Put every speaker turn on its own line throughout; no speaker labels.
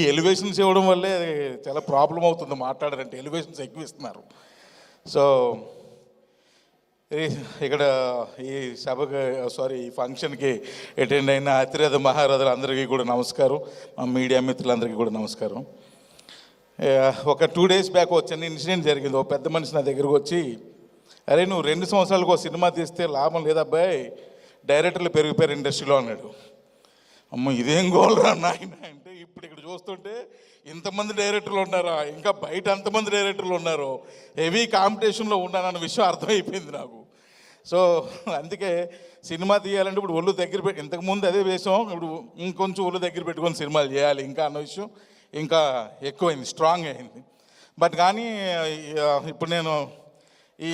ఈ ఎలివేషన్స్ ఇవ్వడం వల్లే చాలా ప్రాబ్లం అవుతుంది మాట్లాడారంటే ఎలివేషన్స్ ఎక్కువ ఇస్తున్నారు. సో ఇక్కడ ఈ సభకు సారీ ఈ ఫంక్షన్కి అటెండ్ అయిన అతిరథ మహారథులు అందరికీ కూడా నమస్కారం. మా మీడియా మిత్రులందరికీ కూడా నమస్కారం. ఒక టూ డేస్ బ్యాక్ ఒక చిన్న ఇన్సిడెంట్ జరిగింది. ఒక పెద్ద మనిషి నా దగ్గరకు వచ్చి అరే నువ్వు రెండు సంవత్సరాలకు ఒక సినిమా తీస్తే లాభం లేదబ్బాయి డైరెక్టర్లు పెరిగిపోయారు ఇండస్ట్రీలో అన్నాడు. అమ్మ ఇదేం గోల్రా నాయన? చూస్తుంటే ఇంతమంది డైరెక్టర్లు ఉన్నారా? ఇంకా బయట అంతమంది డైరెక్టర్లు ఉన్నారు? హెవీ కాంపిటీషన్లో ఉన్నానన్న విషయం అర్థమైపోయింది నాకు. సో అందుకే సినిమా తీయాలంటే ఇప్పుడు ఒళ్ళు దగ్గర పెట్టి ఇంతకుముందు అదే వేసాం ఇప్పుడు ఇంకొంచెం ఒళ్ళు దగ్గర పెట్టుకొని సినిమాలు చేయాలి ఇంకా అన్న విషయం ఇంకా ఎక్కువైంది స్ట్రాంగ్ అయింది. బట్ కానీ ఇప్పుడు నేను ఈ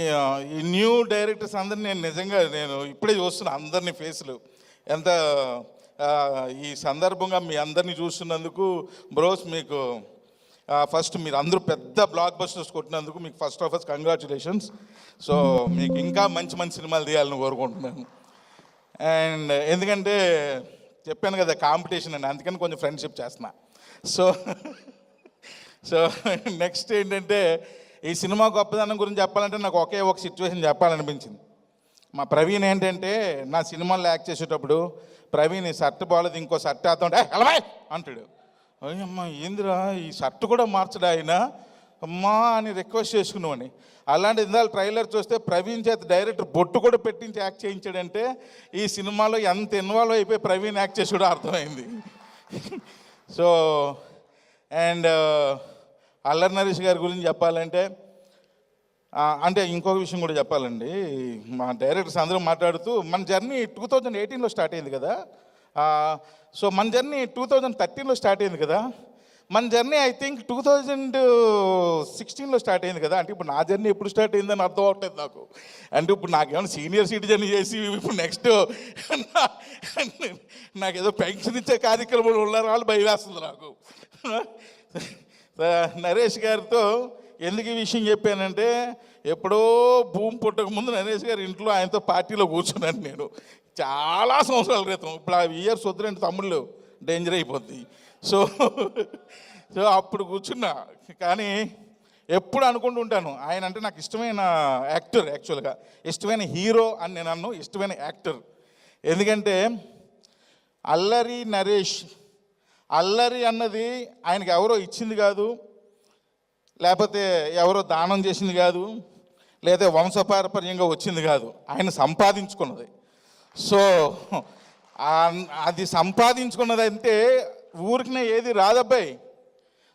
ఈ న్యూ డైరెక్టర్స్ అందరిని నేను నిజంగా నేను ఇప్పుడే చూస్తున్నా అందరినీ ఫేస్లు ఎంత ఈ సందర్భంగా మీ అందరినీ చూస్తున్నందుకు బ్రోస్ మీకు ఫస్ట్ మీరు అందరూ పెద్ద బ్లాక్ బస్టర్స్ కొట్టినందుకు మీకు first of all congratulations so మీకు ఇంకా మంచి మంచి సినిమాలు తీయాలని కోరుకుంటున్నాను. అండ్ ఎందుకంటే చెప్పాను కదా కాంపిటీషన్ అని అందుకని కొంచెం ఫ్రెండ్షిప్ చేస్తున్నా. సో సో నెక్స్ట్ ఏంటంటే ఈ సినిమా గొప్పదనం గురించి చెప్పాలంటే నాకు ఒకే ఒక సిచ్యువేషన్ చెప్పాలనిపించింది. మా ప్రవీణ్ ఏంటంటే నా సినిమాలో యాక్ట్ చేసేటప్పుడు ప్రవీణ్ ఈ షర్ట్ బాగాలేదు ఇంకో షర్ట్ వేద్దాం హలవాయ్ అంటాడు. అమ్మా ఏందిరా? ఈ షర్ట్ కూడా మార్చడా ఆయన? అమ్మా అని రిక్వెస్ట్ చేసుకున్నామని అలాంటి ఇందాక ట్రైలర్ చూస్తే ప్రవీణ్ చేత డైరెక్టర్ బొట్టు కూడా పెట్టించి యాక్ట్ చేయించాడంటే ఈ సినిమాలో ఎంత ఇన్వాల్వ్ అయిపోయి ప్రవీణ్ యాక్ట్ చేసాడో అర్థమైంది. సో అండ్ అల్లరి నరేష్ గారి గురించి చెప్పాలంటే అంటే ఇంకొక విషయం కూడా చెప్పాలండి. మా డైరెక్టర్స్ అందరూ మాట్లాడుతూ మన జర్నీ టూ థౌజండ్ ఎయిటీన్లో స్టార్ట్ అయింది కదా. సో మన జర్నీ టూ థౌజండ్ థర్టీన్లో స్టార్ట్ అయింది కదా. మన journey I think two thousand సిక్స్టీన్లో స్టార్ట్ అయింది కదా. అంటే ఇప్పుడు నా జర్నీ ఎప్పుడు స్టార్ట్ అయిందని అర్థం అవట్లేదు నాకు. అంటే ఇప్పుడు నాకేమైనా సీనియర్ సిటిజన్ చేసి ఇప్పుడు నెక్స్ట్ నాకు ఏదో పెన్షన్ ఇచ్చే కార్యక్రమాలు ఉన్నారు వాళ్ళు భయం వేస్తుంది నాకు. నరేష్ గారితో ఎందుకు ఈ విషయం చెప్పానంటే ఎప్పుడో భూమి పుట్టక ముందు నరేష్ గారి ఇంట్లో ఆయనతో పార్టీలో కూర్చున్నాను నేను. చాలా సంవత్సరాల క్రితం. ఇప్పుడు ఆ ఇయర్స్ వద్దులంటే తమ్ముళ్ళు. డేంజర్ అయిపోద్ది. సో సో అప్పుడు కూర్చున్నా. కానీ ఎప్పుడు అనుకుంటూ ఉంటాను ఆయన అంటే నాకు ఇష్టమైన యాక్టర్ యాక్చువల్గా. ఇష్టమైన హీరో అని నేను అన్ను ఇష్టమైన యాక్టర్. ఎందుకంటే అల్లరి నరేష్ అల్లరి అన్నది ఆయనకి ఎవరో ఇచ్చింది కాదు. లేకపోతే ఎవరో దానం చేసింది కాదు లేదా వంశపారపర్యంగా వచ్చింది కాదు. ఆయన సంపాదించుకున్నది. సో అది సంపాదించుకున్నది అంటే ఊరికినే ఏది రాదబ్బాయి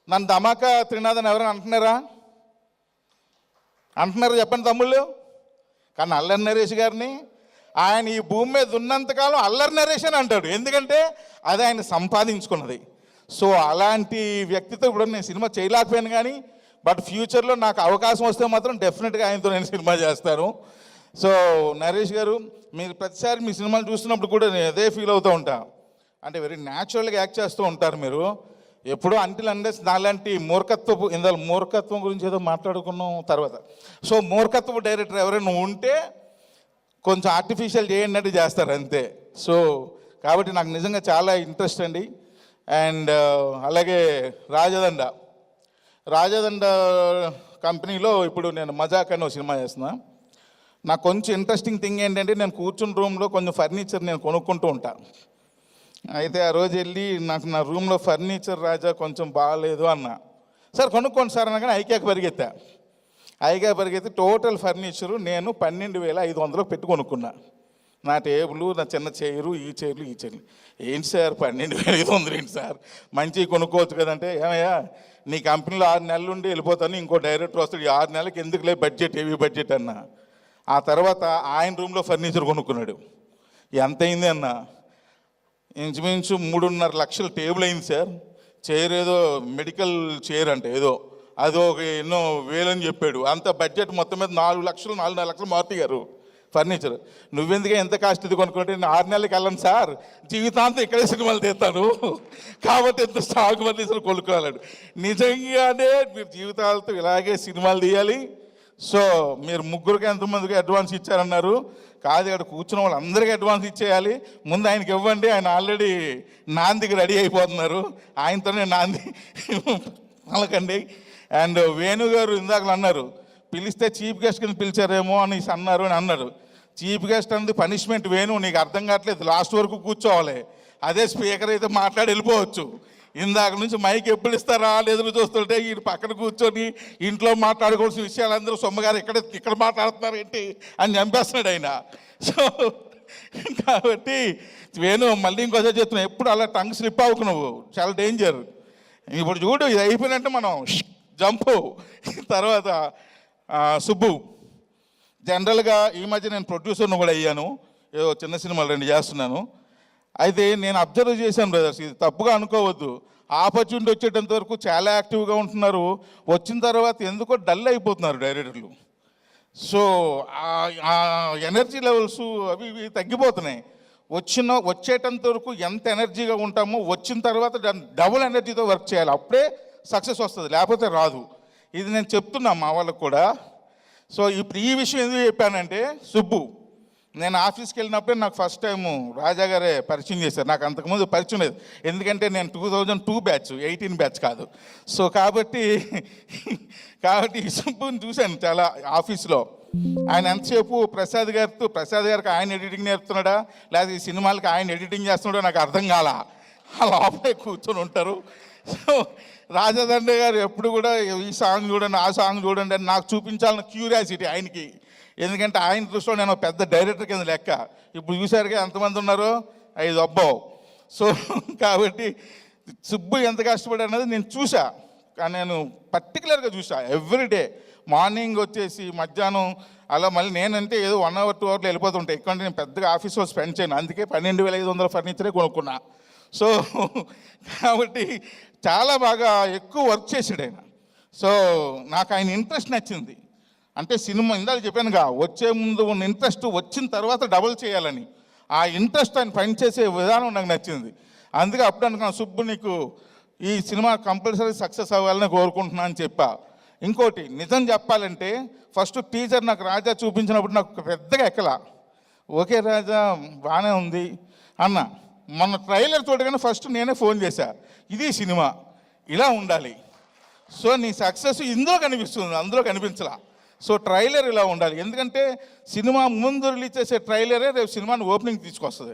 నన్ను ధమాకా త్రినాథన్ ఎవరైనా అంటున్నారా? అంటున్నారు చెప్పండి తమ్ముళ్ళు. కానీ అల్లరి నరేష్ గారిని ఆయన ఈ భూమి మీద ఉన్నంతకాలం అల్లరి నరేష్ అని అంటాడు. ఎందుకంటే అది ఆయన సంపాదించుకున్నది. సో అలాంటి వ్యక్తితో కూడా నేను సినిమా చేయలేకపోయాను కానీ బట్ ఫ్యూచర్లో నాకు అవకాశం వస్తే మాత్రం డెఫినెట్గా ఆయనతో నేను సినిమా చేస్తాను. సో నరేష్ గారు మీరు ప్రతిసారి మీ సినిమాలు చూస్తున్నప్పుడు కూడా నేను అదే ఫీల్ అవుతూ ఉంటా. అంటే వెరీ న్యాచురల్గా యాక్ట్ చేస్తూ ఉంటారు మీరు. ఎప్పుడో అంటిల్ అండర్స్ నాలాంటి మూర్ఖత్వపు ఇందులో మూర్ఖత్వం గురించి ఏదో మాట్లాడుకున్నాం తర్వాత. సో మూర్ఖత్వపు డైరెక్టర్ ఎవరైనా ఉంటే కొంచెం ఆర్టిఫిషియల్ చేయండి చేస్తారు అంతే. సో కాబట్టి నాకు నిజంగా చాలా ఇంట్రెస్ట్ అండి. అండ్ uh, అలాగే రాజదండ. రాజదండ కంపెనీలో ఇప్పుడు నేను మజాక్ అని ఒక సినిమా చేస్తున్నా. నాకు కొంచెం ఇంట్రెస్టింగ్ థింగ్ ఏంటంటే నేను కూర్చున్న రూమ్లో కొంచెం ఫర్నిచర్ నేను కొనుక్కుంటూ ఉంటా. అయితే ఆ రోజు వెళ్ళి నాకు నా రూమ్లో ఫర్నిచర్ రాజా కొంచెం బాగాలేదు అన్న. సార్ కొనుక్కోండి సార్ అనగానే ఐక్యాకి పరిగెత్తా. ఐక్యా పరిగెత్తి టోటల్ ఫర్నిచరు నేను పన్నెండు వేల ఐదు వందలకు పెట్టి కొనుక్కున్నా. నా టేబుల్ నా చిన్న చైరు ఈ చైర్లు ఈ చైర్లు. ఏంటి సార్ పన్నెండు వేల ఐదు వందలు ఏంటి సార్? మంచి కొనుక్కోవచ్చు కదంటే ఏమయ్యా? నీ కంపెనీలో ఆరు నెలలు ఉండి వెళ్ళిపోతాను ఇంకో డైరెక్టర్ వస్తాడు ఈ ఆరు నెలలకి ఎందుకులే బడ్జెట్ ఏవి బడ్జెట్ అన్న. ఆ తర్వాత ఆయన రూమ్లో ఫర్నిచర్ కొనుక్కున్నాడు. ఎంత అయింది అన్న? ఇంచుమించు మూడున్నర లక్షల టేబుల్ అయింది సార్. చైర్ ఏదో మెడికల్ చైర్ అంటే ఏదో. అది ఒక ఎన్నో వేలని చెప్పాడు. అంత బడ్జెట్ మొత్తం మీద నాలుగు లక్షలు నాలుగున్నర లక్షలు మారుతి గారు ఫర్నిచర్. నువ్వెందుకే ఎంత కాస్ట్ ఇది కొనుక్కుంటే? నేను ఆరు నెలలకి వెళ్ళను సార్. జీవితాంతం ఇక్కడే సినిమాలు తీస్తాను. కాబట్టి ఎంత స్టాక్ ఫర్నిచర్ కొనుక్కోవాలండి. నిజంగానే మీరు జీవితాలతో ఇలాగే సినిమాలు తీయాలి. సో మీరు ముగ్గురికి ఎంతమందికి అడ్వాన్స్ ఇచ్చారన్నారు? కాదు ఇక్కడ కూర్చున్న వాళ్ళందరికీ అడ్వాన్స్ ఇచ్చేయాలి. ముందు ఆయనకి ఇవ్వండి. ఆయన ఆల్రెడీ నాందికి రెడీ అయిపోతున్నారు. ఆయనతోనే నాంది. పలకండి. అండ్ వేణు గారు అన్నారు. పిలిస్తే చీఫ్ గెస్ట్ కింద పిలిచారేమో అని అన్నారు అని అన్నారు. చీఫ్ గెస్ట్ అనేది పనిష్మెంట్ వేణు నీకు అర్థం కావట్లేదు లాస్ట్ వరకు కూర్చోవాలి. అదే స్పీకర్ అయితే మాట్లాడి వెళ్ళిపోవచ్చు. ఇందాక నుంచి మైక్ ఎప్పుడు ఇస్తారా ఎదురు చూస్తుంటే ఈ పక్కన కూర్చొని ఇంట్లో మాట్లాడుకోవాల్సిన విషయాలు అందరూ సొమ్మగారు ఇక్కడ ఇక్కడ మాట్లాడుతున్నారు ఏంటి అని చంపేస్తున్నాడు ఆయన. సో కాబట్టి వేణు మళ్ళీ ఇంకోసారి చెప్తున్నా ఎప్పుడు అలా టంగ్ స్లిప్ అవ్వకు నువ్వు చాలా డేంజర్. ఇప్పుడు చూడు ఇది అయిపోయినంటే మనం జంపు. తర్వాత సుబ్బు జనరల్గా ఈ మధ్య నేను ప్రొడ్యూసర్ను కూడా అయ్యాను. ఏదో చిన్న సినిమాలు రెండు చేస్తున్నాను. అయితే నేను అబ్జర్వ్ చేశాను బ్రదర్స్ ఇది తప్పుగా అనుకోవద్దు. ఆపర్చునిటీ వచ్చేటంత వరకు చాలా యాక్టివ్గా ఉంటున్నారు. వచ్చిన తర్వాత ఎందుకో డల్ అయిపోతున్నారు డైరెక్టర్లు. సో ఆ ఎనర్జీ లెవెల్స్ అవి ఇవి తగ్గిపోతున్నాయి. వచ్చిన వచ్చేటంత వరకు ఎంత ఎనర్జీగా ఉంటామో వచ్చిన తర్వాత డబుల్ ఎనర్జీతో వర్క్ చేయాలి. అప్పుడే సక్సెస్ వస్తుంది లేకపోతే రాదు. ఇది నేను చెప్తున్నా మా వాళ్ళకు కూడా. సో ఇప్పుడు ఈ విషయం ఎందుకు చెప్పానంటే సుబ్బు నేను ఆఫీస్కి వెళ్ళినప్పుడే నాకు ఫస్ట్ టైం రాజా గారే పరిచయం చేశారు. నాకు అంతకుముందు పరిచయం లేదు. ఎందుకంటే నేను two thousand two batch eighteen batch కాదు. సో కాబట్టి కాబట్టి ఈ సుబ్బుని చూశాను చాలా ఆఫీస్లో. ఆయన ఎంతసేపు ప్రసాద్ గారితో ప్రసాద్ గారికి ఆయన ఎడిటింగ్ నేర్పుతున్నాడా? లేదా ఈ సినిమాలకి ఆయన ఎడిటింగ్ చేస్తున్నాడో నాకు అర్థం కాల. ఆ లోపలే కూర్చొని ఉంటారు. సో రాజదండ్రి గారు ఎప్పుడు కూడా ఈ సాంగ్ చూడండి ఆ సాంగ్ చూడండి అని నాకు చూపించాలన్న క్యూరియాసిటీ ఆయనకి. ఎందుకంటే ఆయన దృష్టిలో నేను పెద్ద డైరెక్టర్ కింద లెక్క. ఇప్పుడు చూసారుగా ఎంతమంది ఉన్నారో? ఐదు అబ్బావు సో కాబట్టి సుబ్బు ఎంత కష్టపడి అన్నది నేను చూసా నేను పర్టికులర్గా చూసా ఎవ్రీడే మార్నింగ్ వచ్చేసి మధ్యాహ్నం అలా మళ్ళీ నేనంటే ఏదో వన్ అవర్ టూ అవర్లో వెళ్ళిపోతుంటాయి ఎక్కువ నేను పెద్దగా ఆఫీస్లో స్పెండ్ చేయను. అందుకే పన్నెండు వేల ఐదు వందల ఫర్నిచరే కొనుక్కున్నా. సో కాబట్టి చాలా బాగా ఎక్కువ వర్క్ చేసాడు ఆయన. సో నాకు ఆయన ఇంట్రెస్ట్ నచ్చింది. అంటే సినిమా ఇందాక చెప్పానుగా వచ్చే ముందు ఉన్న ఇంట్రెస్ట్ వచ్చిన తర్వాత డబుల్ చేయాలని. ఆ ఇంట్రెస్ట్ ఆయన పనిచేసే విధానం నాకు నచ్చింది. అందుకే అప్పుడు అనుకున్నాను సుబ్బు నీకు ఈ సినిమా కంపల్సరీ సక్సెస్ అవ్వాలని కోరుకుంటున్నా అని చెప్పా. ఇంకోటి నిజం చెప్పాలంటే ఫస్ట్ టీచర్ నాకు రాజా చూపించినప్పుడు నాకు పెద్దగా ఎక్కలా. ఓకే రాజా బాగానే ఉంది అన్న. మొన్న ట్రైలర్ చూడగానే ఫస్ట్ నేనే ఫోన్ చేశా. ఇది సినిమా. ఇలా ఉండాలి. సో నీ సక్సెస్ ఇందులో కనిపిస్తుంది. అందులో కనిపించలా. సో ట్రైలర్ ఇలా ఉండాలి. ఎందుకంటే సినిమా ముందు రిలీజ్ చేసే ట్రైలరే రేపు సినిమాని ఓపెనింగ్ తీసుకొస్తుంది.